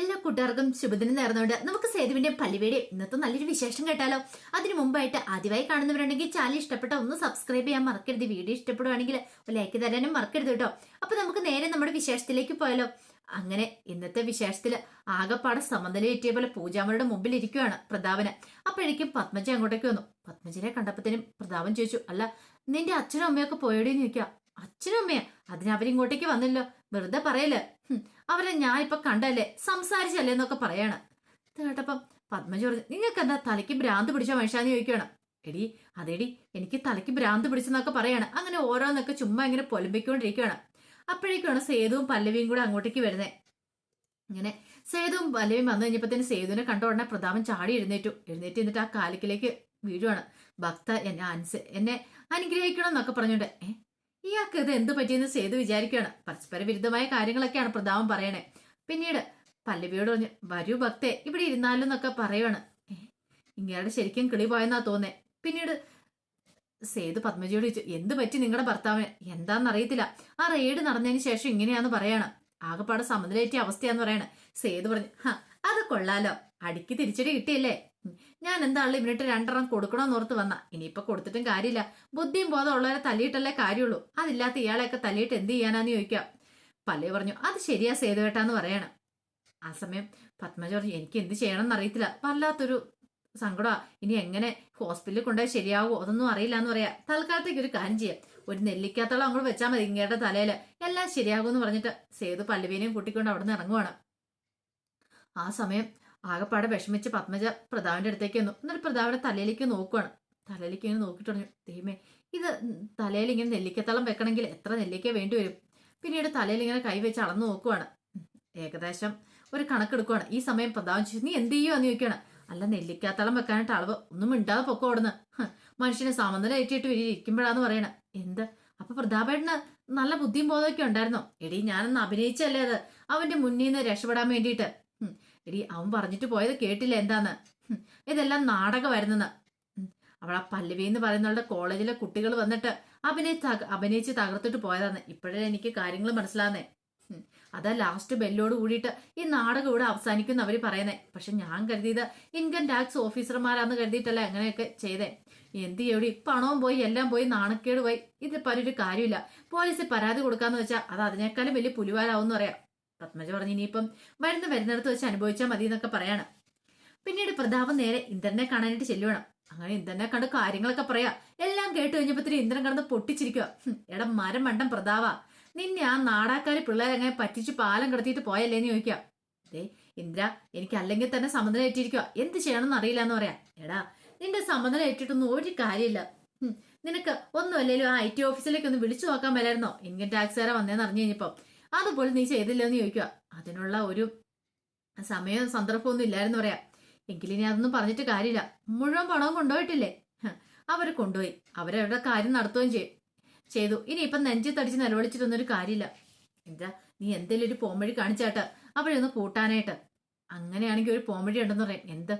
എല്ലാ കൂട്ടുകാർക്കും ശുഭദിനം നേർന്നുകൊണ്ട് നമുക്ക് സേതുവിന്റെ പള്ളിവേടെ ഇന്നത്തെ നല്ലൊരു വിശേഷം കേട്ടാലോ. അതിനു മുമ്പായിട്ട് ആദ്യമായി കാണുന്നവരുണ്ടെങ്കിൽ ചാനൽ ഇഷ്ടപ്പെട്ട ഒന്ന് സബ്സ്ക്രൈബ് ചെയ്യാൻ മറക്കരുത്. വീഡിയോ ഇഷ്ടപ്പെടുവാണെങ്കിൽ ലൈക്ക് തരാനും മറക്കരുത് കേട്ടോ. അപ്പൊ നമുക്ക് നേരെ നമ്മുടെ വിശേഷത്തിലേക്ക് പോയാലോ. അങ്ങനെ ഇന്നത്തെ വിശേഷത്തിൽ ആകെപ്പാടെ സമനില കിട്ടിയ പോലെ പൂജാമരുടെ മുമ്പിൽ ഇരിക്കുവാണ് പ്രതാപന്. അപ്പോഴേക്കും പത്മജ അങ്ങോട്ടേക്ക് വന്നു. പത്മജനെ കണ്ടപ്പത്തേനും പ്രതാപൻ ചോദിച്ചു അല്ല നിന്റെ അച്ഛനും അമ്മയൊക്കെ പോയോടെ ചോദിക്കാം അച്ഛനും അമ്മയാ? അതിനവരിങ്ങോട്ടേക്ക് വന്നില്ലോ. വെറുതെ പറയൽ ഹും, അവരെ ഞാൻ ഇപ്പൊ കണ്ടല്ലേ? സംസാരിച്ചല്ലേ എന്നൊക്കെ പറയാണ്. കേട്ടപ്പം പത്മജ പറഞ്ഞു നിങ്ങൾക്ക് എന്താ തലയ്ക്ക് ഭ്രാന്ത് പിടിച്ച മനുഷ്യാന്ന് ചോദിക്കുകയാണ്. എടി അതേടി എനിക്ക് തലയ്ക്ക് ഭ്രാന്ത് പിടിച്ചെന്നൊക്കെ പറയാണ്. അങ്ങനെ ഓരോന്നൊക്കെ ചുമ്മാ ഇങ്ങനെ പൊലമ്പിക്കൊണ്ടിരിക്കുകയാണ്. അപ്പോഴേക്കാണ് സേതുവും പല്ലവിയും കൂടെ അങ്ങോട്ടേക്ക് വരുന്നത് ഇങ്ങനെ സേതുവും പല്ലവിയും വന്നു കഴിഞ്ഞപ്പോഴത്തേന് സേതുവിനെ കണ്ട ഉടനെ പ്രതാപൻ ചാടി എഴുന്നേറ്റു. എഴുന്നേറ്റ് എന്നിട്ട് ആ കാലിക്കിലേക്ക് വീഴുവാണ്. ഭക്ത എന്നെ അനുസ എന്നെ അനുഗ്രഹിക്കണം എന്നൊക്കെ പറഞ്ഞുകൊണ്ട് ഏ ഇയാൾക്ക് ഇത് എന്ത് പറ്റിയെന്ന് സേതു വിചാരിക്കുകയാണ്. പരസ്പര വിരുദ്ധമായ കാര്യങ്ങളൊക്കെയാണ് പ്രതാപം പറയണേ. പിന്നീട് പല്ലവിയോട് പറഞ്ഞു വരൂ ഭക്തേ ഇവിടെ ഇരുന്നാലും എന്നൊക്കെ പറയുവാണ് ഇങ്ങയുടെ ശരിക്കും കിളി പോയെന്നാ തോന്നേ. പിന്നീട് സേതു പത്മജിയോട് ചോദിച്ചു എന്ത് പറ്റി നിങ്ങളുടെ ഭർത്താവിന്? എന്താണെന്നറിയത്തില്ല ആ റെയ്ഡ് നടന്നതിന് ശേഷം ഇങ്ങനെയാന്ന് പറയാണ്. ആകെപ്പാടെ സമനിലേറ്റിയ അവസ്ഥയാന്ന് പറയാണ്. സേതു പറഞ്ഞു ഹ അത് കൊള്ളാലോ. അടിക്ക് തിരിച്ചടി കിട്ടിയല്ലേ? ഞാൻ എന്താണല്ലോ ഇവനിട്ട് രണ്ടെണ്ണം കൊടുക്കണമെന്ന് ഓർത്ത് വന്ന. ഇനിയിപ്പൊ കൊടുത്തിട്ടും കാര്യമില്ല. ബുദ്ധിയും ബോധം ഉള്ളവരെ തല്ലിയിട്ടല്ലേ കാര്യമുള്ളൂ. അതില്ലാത്ത ഇയാളെയൊക്കെ തല്ലിയിട്ട് എന്ത് ചെയ്യാനാന്ന് ചോദിക്കാം. പല്ലേ പറഞ്ഞു അത് ശരിയാ സേതുവേട്ടാന്ന് പറയാണ്. ആ സമയം പത്മജ പറഞ്ഞു എനിക്ക് എന്ത് ചെയ്യണം എന്നറിയത്തില്ല വല്ലാത്തൊരു സങ്കടമാ ഇനി എങ്ങനെ ഹോസ്പിറ്റലിൽ കൊണ്ടുപോയി ശരിയാവോ? അതൊന്നും അറിയില്ല എന്ന് പറയാ. തൽക്കാലത്തേക്ക് ഒരു കാര്യം ചെയ്യാം. ഒരു നെല്ലിക്കാത്തോളം അങ്ങോട്ട് വെച്ചാൽ മതി ഇങ്ങയുടെ തലയിൽ എല്ലാം ശരിയാകുമെന്ന് പറഞ്ഞിട്ട് സേതു പല്ലുവിനെയും കൂട്ടിക്കൊണ്ട് അവിടെ നിന്ന് ഇറങ്ങുവാണ്. ആ സമയം ആകെപ്പാടെ വിഷമിച്ച് പത്മജ പ്രതാവിന്റെ അടുത്തേക്ക് വന്നു എന്നിട്ട് പ്രതാവിന്റെ തലയിലേക്ക് നോക്കുവാണ്. തലയിലേക്ക് ഇങ്ങനെ നോക്കിയിട്ട് പറഞ്ഞു ദൈവമേ ഇത് തലയിൽ ഇങ്ങനെ നെല്ലിക്കത്തളം വെക്കണമെങ്കിൽ എത്ര നെല്ലിക്ക വേണ്ടി വരും? പിന്നീട് തലയിൽ ഇങ്ങനെ കൈവച്ച് അളന്നു നോക്കുവാണ്. ഏകദേശം ഒരു കണക്കെടുക്കുവാണ്. ഈ സമയം പ്രതാവിന് ചോദിച്ചു നീ എന്ത് ചെയ്യുവാന്ന് ചോദിക്കുകയാണ്. അല്ല നെല്ലിക്കാത്തളം വെക്കാനായിട്ട് അളവ്. ഒന്നും മിണ്ടാതെ പൊക്കോ ഓടുന്നു മനുഷ്യനെ സമനില ഏറ്റിട്ട് ഇരിക്കുമ്പോഴാന്ന് പറയണ. എന്ത്? അപ്പൊ പ്രതാപേട്ടന് നല്ല ബുദ്ധിയും ബോധമൊക്കെ ഉണ്ടായിരുന്നോ? എടി ഞാനൊന്ന് അഭിനയിച്ചല്ലേ അത്? അവന്റെ മുന്നിൽ നിന്ന് രക്ഷപ്പെടാൻ വേണ്ടിയിട്ട്. എടി അവൻ പറഞ്ഞിട്ട് പോയത് കേട്ടില്ല എന്താന്ന്? ഇതെല്ലാം നാടകമായിരുന്നെന്ന്. അവൾ ആ പല്ലവി എന്ന് പറയുന്നവളുടെ കോളേജിലെ കുട്ടികൾ വന്നിട്ട് അഭിനയി അഭിനയിച്ച് തകർത്തിട്ട് പോയതാന്ന്. ഇപ്പോഴേ എനിക്ക് കാര്യങ്ങൾ മനസ്സിലാകുന്നേ അതാ ലാസ്റ്റ് ബെല്ലോട് കൂടിയിട്ട് ഈ നാടകം ഇവിടെ അവസാനിക്കുന്ന അവർ പറയുന്നേ. പക്ഷെ ഞാൻ കരുതിയത് ഇൻകം ടാക്സ് ഓഫീസർമാരാന്ന് കരുതിയിട്ടല്ല അങ്ങനെയൊക്കെ ചെയ്തേ. എന്ത് ചെയ്യും പണവും പോയി എല്ലാം പോയി നാണക്കേട് പോയി. ഇത് പറഞ്ഞൊരു കാര്യമില്ല. പോലീസ് പരാതി കൊടുക്കാന്ന് വെച്ചാൽ അത് അതിനേക്കാളും വലിയ പുലിവാലാവും പറയാം. പത്മജ പറഞ്ഞു ഇനിയിപ്പം വരുന്ന വരുന്നിടത്ത് വെച്ച് അനുഭവിച്ചാൽ മതി എന്നൊക്കെ പറയാണ്. പിന്നീട് പ്രതാപം നേരെ ഇന്ദ്രനെ കാണാനായിട്ട് ചെല്ലുവേണം. അങ്ങനെ ഇന്ദ്രനെ കണ്ട് കാര്യങ്ങളൊക്കെ പറയാ. എല്ലാം കേട്ട് കഴിഞ്ഞപ്പോഴത്തേന് ഇന്ദ്രൻ കടന്ന് പൊട്ടിച്ചിരിക്കുക എടാ മരം മണ്ടം പ്രതാവ നിന്നെ ആ നാടാക്കാര് പിള്ളേരെ അങ്ങനെ പറ്റിച്ച് പാലം കിടത്തിയിട്ട് പോയല്ലേന്ന് ചോദിക്കുക അതെ ഇന്ദ്ര എനിക്ക് അല്ലെങ്കിൽ തന്നെ സമനില ഏറ്റിരിക്കുക എന്ത് ചെയ്യണമെന്ന് അറിയില്ല എന്ന് പറയാം. എടാ നിന്റെ സമനില ഏറ്റിട്ടൊന്നും ഒരു കാര്യമില്ല. നിനക്ക് ഒന്നും അല്ലെങ്കിലും ആ ഐ ടി ഓഫീസിലേക്ക് ഒന്ന് വിളിച്ചു നോക്കാൻ മേലായിരുന്നോ? ഇൻകം ടാക്സുകാരെ വന്നേന്ന് അറിഞ്ഞു കഴിഞ്ഞപ്പോ. അതുപോലെ നീ ചെയ്തില്ല എന്ന് ചോദിക്കുക അതിനുള്ള ഒരു സമയവും സന്ദർഭമൊന്നും ഇല്ലായിരുന്നു പറയാം. എങ്കിലും ഇനി അതൊന്നും പറഞ്ഞിട്ട് കാര്യമില്ല. മുഴുവൻ പണവും കൊണ്ടുപോയിട്ടില്ലേ? അവർ കൊണ്ടുപോയി. അവരവരുടെ കാര്യം നടത്തുകയും ചെയ്യും ചെയ്തു. ഇനി ഇപ്പം നെഞ്ചത്തടിച്ച് നിലവിളിച്ചിട്ടൊന്നും ഒരു കാര്യമില്ല. എന്താ നീ എന്തേലും ഒരു പോംവഴി കാണിച്ചാട്ട് അവരൊന്ന് ഒന്ന് കൂട്ടാനായിട്ട് അങ്ങനെയാണെങ്കിൽ ഒരു പോംവഴി ഉണ്ടെന്ന് പറയാം. എന്ത്?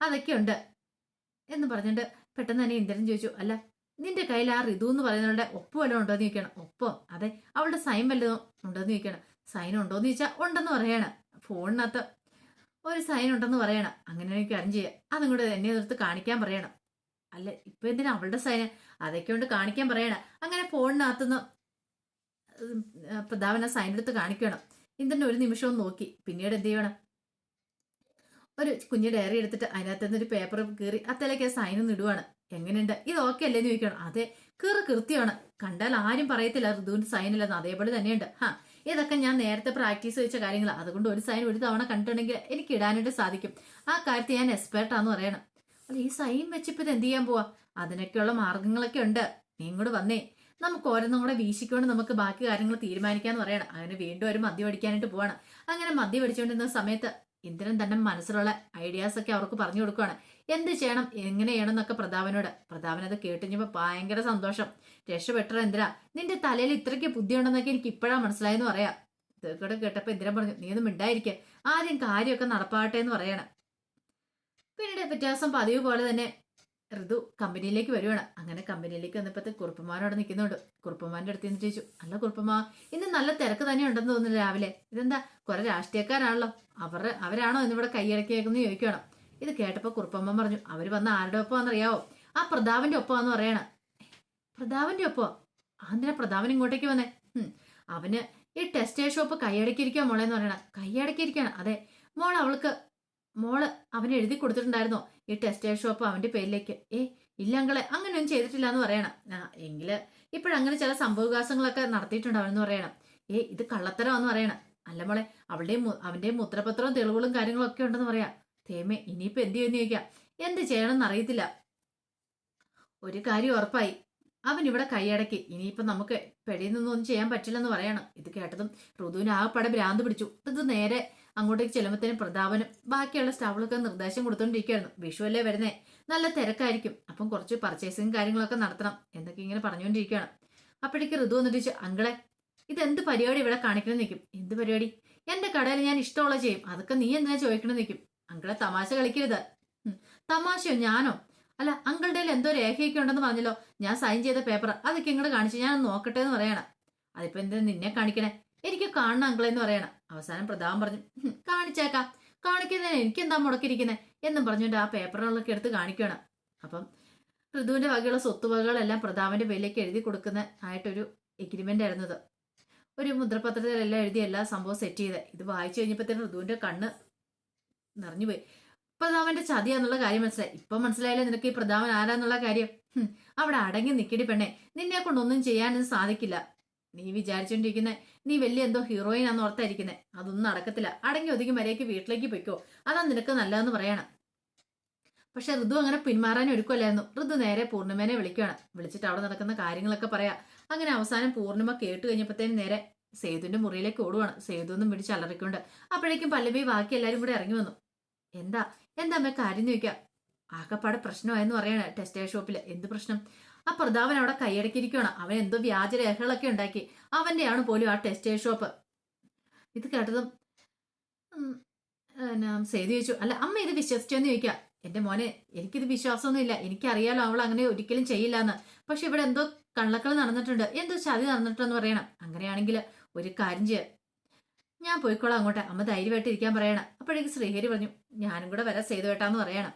അതൊക്കെ ഉണ്ട്. എന്ന് പറഞ്ഞിട്ട് പെട്ടെന്ന് തന്നെ ഇന്ദ്രൻ ചോദിച്ചു. അല്ല നിന്റെ കയ്യിൽ ആ ഋതു എന്ന് പറയുന്നവളുടെ ഒപ്പ് വല്ലതും ഉണ്ടോ എന്ന് ചോദിക്കണം. ഒപ്പോ? അതെ. അവളുടെ സൈൻ വല്ലതും ഉണ്ടോ എന്ന് ചോദിക്കണം. സൈൻ ഉണ്ടോ എന്ന് ചോദിച്ചാൽ ഉണ്ടെന്ന് പറയണം. ഫോണിനകത്ത് ഒരു സൈൻ ഉണ്ടെന്ന് പറയണം. അങ്ങനെ എനിക്ക് അറിഞ്ഞു ചെയ്യാം. അതും കൂടെ എന്നെ എടുത്ത് കാണിക്കാൻ പറയണം. അല്ല ഇപ്പൊ എന്തിനാ അവളുടെ സൈന് അതൊക്കെ കൊണ്ട് കാണിക്കാൻ പറയണം. അങ്ങനെ ഫോണിനകത്തുനിന്ന് പ്രതാപന സൈൻ എടുത്ത് കാണിക്കണം ഇന്ദ്രൻ ഒരു നിമിഷവും നോക്കി. പിന്നീട് എന്ത് ചെയ്യണം? ഒരു കുഞ്ഞു ഡയറി എടുത്തിട്ട് അതിനകത്ത് നിന്ന് ഒരു പേപ്പർ കീറി അത്തലേക്ക് സൈൻ ഒന്ന് ഇടുവാണ്. എങ്ങനെയുണ്ട്? ഇത് ഓക്കെ അല്ലേന്ന് ചോദിക്കണം അതെ കീറ് കൃത്യമാണ്. കണ്ടാൽ ആരും പറയത്തില്ല ഋതുവിന്റെ സൈൻ ഇല്ലെന്ന്. അതേപോലെ തന്നെയുണ്ട്. ഹാ ഇതൊക്കെ ഞാൻ നേരത്തെ പ്രാക്ടീസ് വെച്ച കാര്യങ്ങളാണ് അതുകൊണ്ട് ഒരു സൈൻ ഒരു തവണ കണ്ടിട്ടുണ്ടെങ്കിൽ എനിക്ക് ഇടാനായിട്ട് സാധിക്കും. ആ കാര്യത്തിൽ ഞാൻ എക്സ്പേർട്ടാന്ന് പറയണം. അല്ല ഈ സൈൻ വെച്ചിപ്പോ ഇത് എന്ത് ചെയ്യാൻ പോവാ? അതിനൊക്കെയുള്ള മാർഗങ്ങളൊക്കെ ഉണ്ട്. നീ ഇങ്ങോട്ട് വന്നേ. നമുക്ക് ഓരോന്നും കൂടെ വീശിക്കൊണ്ട് നമുക്ക് ബാക്കി കാര്യങ്ങൾ തീരുമാനിക്കാന്ന് പറയണം. അങ്ങനെ വീണ്ടും ഒരു മദ്യം അടിക്കാനായിട്ട് പോവാണ്. അങ്ങനെ മദ്യം അടിച്ചുകൊണ്ടിരുന്ന സമയത്ത് ഇന്ദ്രൻ തന്റെ മനസ്സിലുള്ള ഐഡിയാസ് ഒക്കെ അവർക്ക് പറഞ്ഞു കൊടുക്കുകയാണ് എന്ത് ചെയ്യണം? എങ്ങനെ ചെയ്യണം എന്നൊക്കെ പ്രതാപനോട്. പ്രതാപൻ അത് കേട്ടിഞ്ഞപ്പോൾ ഭയങ്കര സന്തോഷം. രക്ഷപ്പെട്ട എന്തിനാ? നിന്റെ തലയിൽ ഇത്രയ്ക്ക് ബുദ്ധിയുണ്ടെന്നൊക്കെ എനിക്ക് ഇപ്പോഴാണ് മനസ്സിലായെന്ന് പറയാം. ഇതൊക്കെ കേട്ടപ്പോ ഇന്ദ്രൻ പറഞ്ഞു നീ ഒന്നും മിണ്ടായിരിക്കെ. ആദ്യം കാര്യമൊക്കെ നടപ്പാട്ടെ എന്ന് പറയണം. പിന്നീട് വ്യത്യാസം പതിവ് പോലെ തന്നെ ഋതു കമ്പനിയിലേക്ക് വരുവാണ്. അങ്ങനെ കമ്പനിയിലേക്ക് വന്നപ്പോഴത്തെ കുറുപ്പന്മാർ അവിടെ നിൽക്കുന്നുണ്ട്. കുറുപ്പന്മാരുടെ അടുത്ത് നിന്ന് ചോദിച്ചു അല്ല കുറുപ്പമാ ഇന്ന് നല്ല തിരക്ക് തന്നെ ഉണ്ടെന്ന് തോന്നുന്നു രാവിലെ. ഇതെന്താ കുറെ രാഷ്ട്രീയക്കാരാണല്ലോ. അവർ അവരാണോ ഇന്നിവിടെ കൈയടക്കിയേക്കെന്ന് ചോദിക്കണം ഇത് കേട്ടപ്പോൾ കുറുപ്പമ്മ പറഞ്ഞു അവർ വന്ന ആരുടെ ഒപ്പമാണെന്നറിയാവോ? ആ പ്രതാപന്റെ ഒപ്പമാന്ന് പറയണ. പ്രതാപന്റെ ഒപ്പം എന്തിനാ പ്രതാപൻ ഇങ്ങോട്ടേക്ക് വന്നേ? അവന് ഈ ടെക്സ്റ്റൈൽ ഷോപ്പ് കൈയടക്കിയിരിക്കുക മോളെന്ന് പറയണ. കൈയടക്കിയിരിക്കുകയാണ് അതെ. മോൾ അവൾക്ക് മോൾ അവന് എഴുതി കൊടുത്തിട്ടുണ്ടായിരുന്നോ? ഈ ടെക്സ്റ്റൈൽ ഷോപ്പ് അവന്റെ പേരിലേക്ക്. ഏ ഇല്ല അങ്കളെ അങ്ങനെയൊന്നും ചെയ്തിട്ടില്ല എന്ന് പറയണം. ആ എങ്കിൽ ഇപ്പോഴങ്ങനെ ചില സംഭവവികാസങ്ങളൊക്കെ നടത്തിയിട്ടുണ്ടാവെന്ന് പറയണം. ഏ ഇത് കള്ളത്തരമാന്ന് പറയണം. അല്ല മോളെ അവളുടെയും അവന്റെ മുദ്രപത്രവും തെളിവുകളും കാര്യങ്ങളും ഒക്കെ ഉണ്ടെന്ന് പറയാം. തേമേ ഇനിയിപ്പോ എന്ത് ചെയ്യുമെന്ന് ചോദിക്കാം. എന്ത് ചെയ്യണമെന്ന് അറിയത്തില്ല. ഒരു കാര്യം ഉറപ്പായി. അവൻ ഇവിടെ കൈയടക്കി. ഇനിയിപ്പം നമുക്ക് പെടിയിൽ നിന്നൊന്നും ചെയ്യാൻ പറ്റില്ലെന്ന് പറയണം. ഇത് കേട്ടതും ഋതുവിന് ആകെപ്പാടെ ഭ്രാന്ത് പിടിച്ചു. ഇത് നേരെ അങ്ങോട്ടേക്ക് ചെല്ലുമ്പത്തേനും പ്രതാപനും ബാക്കിയുള്ള സ്റ്റാഫുകളൊക്കെ നിർദ്ദേശം കൊടുത്തോണ്ടിരിക്കുകയായിരുന്നു വിഷു അല്ലേ വരുന്നേ? നല്ല തിരക്കായിരിക്കും. അപ്പം കുറച്ച് പർച്ചേസിങ് കാര്യങ്ങളൊക്കെ നടത്തണം എന്നൊക്കെ ഇങ്ങനെ പറഞ്ഞുകൊണ്ടിരിക്കുകയാണ് അപ്പോഴേക്ക് ഋതു വന്നിട്ട് അങ്കളെ ഇതെന്ത് പരിപാടി ഇവിടെ കാണിക്കണം? നിൽക്കും എന്ത് പരിപാടി? എന്റെ കടയിൽ ഞാൻ ഇഷ്ടമുള്ള ചെയ്യും. അതൊക്കെ നീ എന്തിനാ ചോദിക്കണം? നിൽക്കും അങ്കളെ തമാശ കളിക്കരുത്. തമാശയോ? ഞാനോ? അല്ല അങ്കളുടെ എന്തോ രേഖയൊക്കെ ഉണ്ടെന്ന് പറഞ്ഞല്ലോ. ഞാൻ സൈൻ ചെയ്ത പേപ്പർ അതൊക്കെ ഇങ്ങോട്ട് കാണിച്ച് ഞാൻ നോക്കട്ടെ എന്ന് പറയണം. അതിപ്പോ എന്തിനാ നിന്നെ കാണിക്കണേ? എനിക്ക് കാണണം അങ്കിളെ എന്ന് പറയണം. അവസാനം പ്രതാപം പറഞ്ഞു "ഹും, കാണിച്ചേക്കാം. കാണിക്കുന്നതിന് എനിക്കെന്താ മുടക്കിയിരിക്കുന്നത് എന്നും പറഞ്ഞുകൊണ്ട് ആ പേപ്പറുകളൊക്കെ എടുത്ത് കാണിക്കണം. അപ്പം ഋതുവിന്റെ വകയുള്ള സ്വത്തുവകകളെല്ലാം പ്രതാപന്റെ പേരിലേക്ക് എഴുതി കൊടുക്കുന്ന ആയിട്ടൊരു എഗ്രിമെന്റ് ആയിരുന്നത് ഒരു മുദ്രപത്രത്തിലെല്ലാം എഴുതി എല്ലാ സംഭവം സെറ്റ് ചെയ്ത്. ഇത് വായിച്ചു കഴിഞ്ഞപ്പോഴത്തേന് ഋതുവിന്റെ കണ്ണ് നിറഞ്ഞുപോയി പ്രതാപന്റെ ചതിയാന്നുള്ള കാര്യം മനസ്സിലായി. ഇപ്പൊ മനസ്സിലായില്ലേ നിനക്ക് ഈ പ്രതാപൻ ആരാന്നുള്ള കാര്യം? അവിടെ അടങ്ങി നിൽക്കേണ്ടി പെണ്ണെ. നിന്നെ കൊണ്ടൊന്നും ചെയ്യാനൊന്നും സാധിക്കില്ല. നീ വിചാരിച്ചോണ്ടിരിക്കുന്നെ നീ വലിയ എന്തോ ഹീറോയിൻ ആന്ന് ഓർത്തായിരിക്കുന്നത് അതൊന്നും നടക്കത്തില്ല. അടങ്ങി ഒതുങ്ങി മര്യാദയ്ക്ക് വീട്ടിലേക്ക് പൊയ്ക്കോ. അതാ നിനക്ക് നല്ലതെന്ന് പറയണം. പക്ഷെ ഋതു അങ്ങനെ പിന്മാറാൻ ഒരുക്കല്ലായിരുന്നു ഋതു നേരെ പൂർണിമേനെ വിളിക്കുകയാണ് വിളിച്ചിട്ട് അവിടെ നടക്കുന്ന കാര്യങ്ങളൊക്കെ പറയാം. അങ്ങനെ അവസാനം പൂർണിമ കേട്ട് കഴിഞ്ഞപ്പോഴത്തേനും നേരെ സേതുവിന്റെ മുറിയിലേക്ക് ഓടുവാണ്. സേതു ഒന്നും പിടിച്ച് അലറിക്കൊണ്ട് അപ്പോഴേക്കും പല്ലവി ബാക്കി എല്ലാവരും കൂടെ ഇറങ്ങി വന്നു. എന്താ? എന്താ അമ്മ കാര്യം ചോദിക്കാം? ആകെപ്പാടെ പ്രശ്നമായെന്ന് പറയാണ് ടെക്സ്റ്റൈൽ ഷോപ്പിൽ എന്ത് പ്രശ്നം? ആ പ്രതാപൻ അവിടെ കൈയടക്കിയിരിക്കുകയാണ്. അവൻ എന്തോ വ്യാജരേഖകളൊക്കെ ഉണ്ടാക്കി. അവന്റെയാണ് പോലും ആ ടെക്സ്റ്റൈൽ ഷോപ്പ്. ഇത് കേട്ടതും സേതു ചോദിച്ചു അല്ല അമ്മ ഇത് വിശ്വസിച്ചോന്ന് ചോദിക്കാം. എന്റെ മോനെ എനിക്കിത് വിശ്വാസമൊന്നുമില്ല. എനിക്കറിയാലോ അവൾ അങ്ങനെ ഒരിക്കലും ചെയ്യില്ല എന്ന് പക്ഷെ ഇവിടെ എന്തോ കള്ളക്കൾ നടന്നിട്ടുണ്ട്. എന്തോ ചതി നടന്നിട്ടുണ്ടെന്ന് പറയണം. അങ്ങനെയാണെങ്കിൽ ഒരു കാര്യം ചെയ്യാം. ഞാൻ പോയിക്കോളാം അങ്ങോട്ട്. അമ്മ ധൈര്യമായിട്ട് ഇരിക്കാൻ പറയണം. അപ്പോഴേക്ക് ശ്രീഹരി പറഞ്ഞു ഞാനും കൂടെ വരാം സേതു ഏട്ടാന്ന് പറയണം.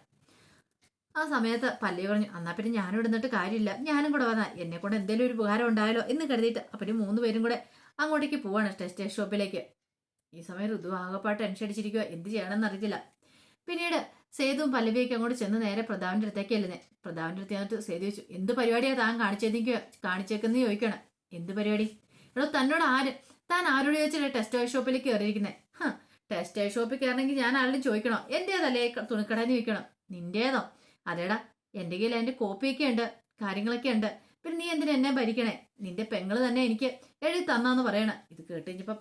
ആ സമയത്ത് പല്ലി പറഞ്ഞു എന്നാ പിന്നെ ഞാനും ഇടുന്നിട്ട് കാര്യമില്ല. ഞാനും കൂടെ വന്നാൽ എന്നെ കൊണ്ട് എന്തെങ്കിലും ഒരു ഉപകാരം ഉണ്ടായാലോ? എന്ന് കരുതിയിട്ട് അപ്പം മൂന്ന് പേരും കൂടെ അങ്ങോട്ടേക്ക് പോവാണ് ടെക്സ്റ്റൈൽ ഷോപ്പിലേക്ക്. ഈ സമയം ഋതു ആകപ്പാട്ട് ടെൻഷൻ അടിച്ചിരിക്കുക എന്ത് ചെയ്യണമെന്ന് അറിയത്തില്ല. പിന്നീട് സേതുവും പല്ലവിയൊക്കെ അങ്ങോട്ട് ചെന്ന് നേരെ പ്രതാവിന്റെ അടുത്തേക്ക് അല്ലേ പ്രതാവിന്റെ അടുത്ത് ചെന്നിട്ട് സേതു ചോദിച്ചു എന്ത് പരിപാടിയാണ് താൻ കാണിച്ചേക്ക് കാണിച്ചേക്കെന്ന് ചോദിക്കണം എന്ത് പരിപാടി? എടോ തന്നോട് ആര്? താൻ ആരോട് ടെസ്റ്റ് ടെക്സ്റ്റൈൽ ഷോപ്പിലേക്ക് കയറിയിരിക്കുന്നത് ഹാ ടെക്സ്റ്റൈൽ ഷോപ്പിൽ കയറണമെങ്കിൽ ഞാൻ ആരോടും ചോദിക്കണോ? എന്റേതല്ലേ തുണിക്കടയിൽ ചോദിക്കണം? നിന്റേതോ? അതേടാ എന്റെ കയ്യിൽ അതിന്റെ കോപ്പിയൊക്കെ ഉണ്ട് കാര്യങ്ങളൊക്കെ ഉണ്ട്. പിന്നെ നീ എന്തിനാ എന്നെ ഭരിക്കണേ? നിന്റെ പെങ്ങൾ തന്നെ എനിക്ക് എഴുതി തന്നാന്ന് പറയണ. ഇത് കേട്ട് കഴിഞ്ഞപ്പം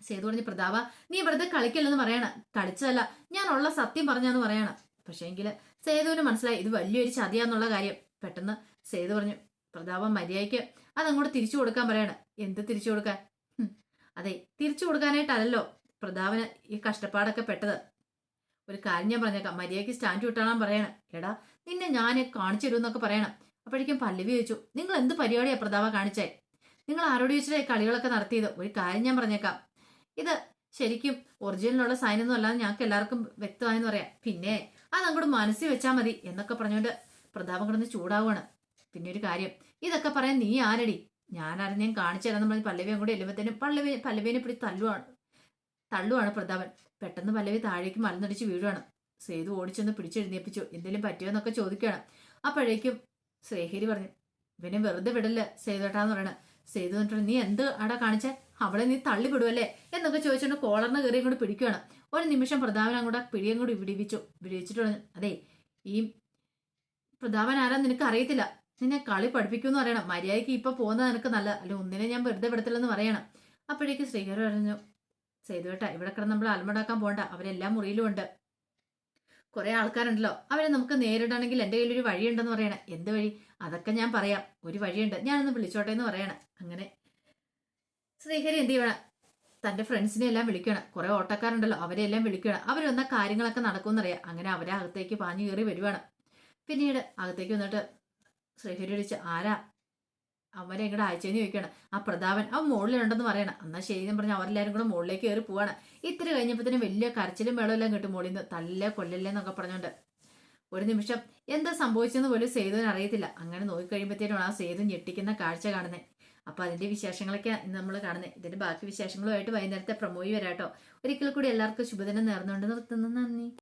സേതു പറഞ്ഞ് പ്രതാപ നീ വെറുതെ കളിക്കല്ലെന്ന് പറയണ. കളിച്ചതല്ല ഞാൻ ഉള്ള സത്യം പറഞ്ഞാന്ന് പറയണ. പക്ഷേ എങ്കിൽ സേതുവിന് മനസ്സിലായി ഇത് വലിയൊരു ചതിയാന്നുള്ള കാര്യം. പെട്ടെന്ന് സേതു പറഞ്ഞു പ്രതാപ മര്യാദയ്ക്ക് അതങ്ങോട്ട് തിരിച്ചു കൊടുക്കാൻ പറയണ. എന്ത് തിരിച്ചു കൊടുക്കാൻ? അതെ തിരിച്ചു കൊടുക്കാനായിട്ടല്ലോ പ്രതാപന് ഈ കഷ്ടപ്പാടൊക്കെ പെട്ടത്. ഒരു കാര്യം ഞാൻ പറഞ്ഞേക്കാം. മര്യാദയ്ക്ക് സ്റ്റാൻഡ് വിട്ടാളാൻ പറയണം. എടാ നിന്നെ ഞാൻ കാണിച്ചു തരുമെന്നൊക്കെ പറയണം. അപ്പോഴേക്കും പല്ലവി ചോദിച്ചു നിങ്ങൾ എന്ത് പരിപാടിയാ പ്രതാപ കാണിച്ചേ? നിങ്ങൾ ആരോട് ചോദിച്ചാൽ കളികളൊക്കെ നടത്തിയത്? ഒരു കാര്യം ഞാൻ പറഞ്ഞേക്കാം. ഇത് ശരിക്കും ഒറിജിനലുള്ള സൈനൊന്നും അല്ലാതെ ഞങ്ങൾക്ക് എല്ലാവർക്കും വ്യക്തമായെന്ന് പറയാം. പിന്നെ അത് അങ്ങോട്ട് മനസ്സിൽ വെച്ചാൽ മതി എന്നൊക്കെ പറഞ്ഞുകൊണ്ട് പ്രതാപം കിടന്ന് ചൂടാവുകയാണ് പിന്നെ ഒരു കാര്യം ഇതൊക്കെ പറയാൻ നീ ആരടി? ഞാൻ ആരും ഞാൻ കാണിച്ചു തരാന്ന് പറഞ്ഞ് പല്ലവിയും കൂടി എല്ലുമ്പത്തേനും പല്ലവി പല്ലവിനെ പിടി തല്ലുവാണ് തള്ളുവാണ് പ്രതാപൻ. പെട്ടെന്ന് പല്ലവി താഴേക്ക് മലന്നടിച്ച് വീഴുവാണ്. സേതു ഓടിച്ചെന്ന് പിടിച്ചെഴുന്നേപ്പിച്ചു. എന്തെങ്കിലും പറ്റിയോ? എന്നൊക്കെ ചോദിക്കുകയാണ്. അപ്പോഴേക്കും ശ്രീഹരി പറഞ്ഞു ഇവനെ വെറുതെ വിടല്ല സേതുട്ടാന്ന് പറയണ. സേതു എന്നിട്ട് നീ എന്ത് ആടാ കാണിച്ച? അവളെ നീ തള്ളി വിടുവല്ലേ എന്നൊക്കെ ചോദിച്ചുകൊണ്ട് കോളറിന് കയറി ഇങ്ങോട്ട് പിടിക്കുകയാണ്. ഒരു നിമിഷം പ്രതാപൻ അങ്ങോട്ട് പിടിയും കൂടി വിടിവിച്ചു. വിടിവിച്ചിട്ട് പറഞ്ഞു അതെ ഈ പ്രതാപൻ ആരാ നിനക്ക് അറിയത്തില്ല. നിന്നെ കളി പഠിപ്പിക്കുമെന്ന് പറയണം. മര്യാദയ്ക്ക് ഇപ്പൊ പോകുന്നത് നിനക്ക് നല്ല അല്ല ഒന്നിനെ ഞാൻ വെറുതെ വിടത്തില്ലെന്ന് പറയണം. അപ്പോഴേക്ക് ശ്രീഹരി പറഞ്ഞു സേതുവേട്ട ഇവിടെ കിടന്ന് നമ്മൾ അലമ്പടാക്കാൻ പോകണ്ട അവരെല്ലാം മുറിയിലും ഉണ്ട്. കുറെ ആൾക്കാരുണ്ടല്ലോ. അവരെ നമുക്ക് നേരിടണമെങ്കിൽ എന്റെ കയ്യിൽ ഒരു വഴിയുണ്ടെന്ന് പറയണേ. എന്ത് വഴി? അതൊക്കെ ഞാൻ പറയാം. ഒരു വഴിയുണ്ട്. ഞാനൊന്ന് വിളിച്ചോട്ടെ എന്ന് പറയണം. അങ്ങനെ. ശ്രീഹരി എന്ത് ചെയ്യണം? തന്റെ ഫ്രണ്ട്സിനെ എല്ലാം വിളിക്കണം. കുറെ ഓട്ടക്കാരുണ്ടല്ലോ. അവരെ എല്ലാം വിളിക്കണം. അവരൊന്ന കാര്യങ്ങളൊക്കെ നടക്കുമെന്നറിയാം. അങ്ങനെ അവരെ അകത്തേക്ക് പാഞ്ഞു കയറി വരുവാണ്. പിന്നീട് അകത്തേക്ക് വന്നിട്ട് ശ്രീഹരി വിളിച്ച് ആരാ? അവരെ ഇങ്ങോട്ട് അയച്ചെന്ന് ചോദിക്കണം ആ പ്രതാപൻ അവൻ മുകളിലുണ്ടെന്ന് പറയണം. എന്നാ ശരി എന്ന് പറഞ്ഞ് അവരെല്ലാരും കൂടെ മുകളിലേക്ക് കയറി പോവാണ്. ഇത്തിരി കഴിഞ്ഞപ്പോഴത്തേനും വലിയ കരച്ചിലും വെള്ളമെല്ലാം കിട്ടും മുകളിൽ നിന്ന് തല്ല കൊല്ലല്ലേ എന്നൊക്കെ പറഞ്ഞോണ്ട്. ഒരു നിമിഷം എന്താ സംഭവിച്ചെന്ന് പോലും സേതുവിന് അറിയത്തില്ല. അങ്ങനെ നോക്കിക്കഴിയുമ്പോഴത്തേനും ആ സേതു ഞെട്ടിക്കുന്ന കാഴ്ച കാണുന്നത് അപ്പൊ അതിന്റെ വിശേഷങ്ങളൊക്കെ ഇന്ന് നമ്മൾ കാണുന്നത് ഇതിന്റെ ബാക്കി വിശേഷങ്ങളുമായിട്ട് വൈകുന്നേരത്തെ പ്രമോയി വരാട്ടോ. ഒരിക്കൽ കൂടി എല്ലാവർക്കും ശുഭദിനം നേർന്നുകൊണ്ട് നിർത്തുന്നു. നന്ദി.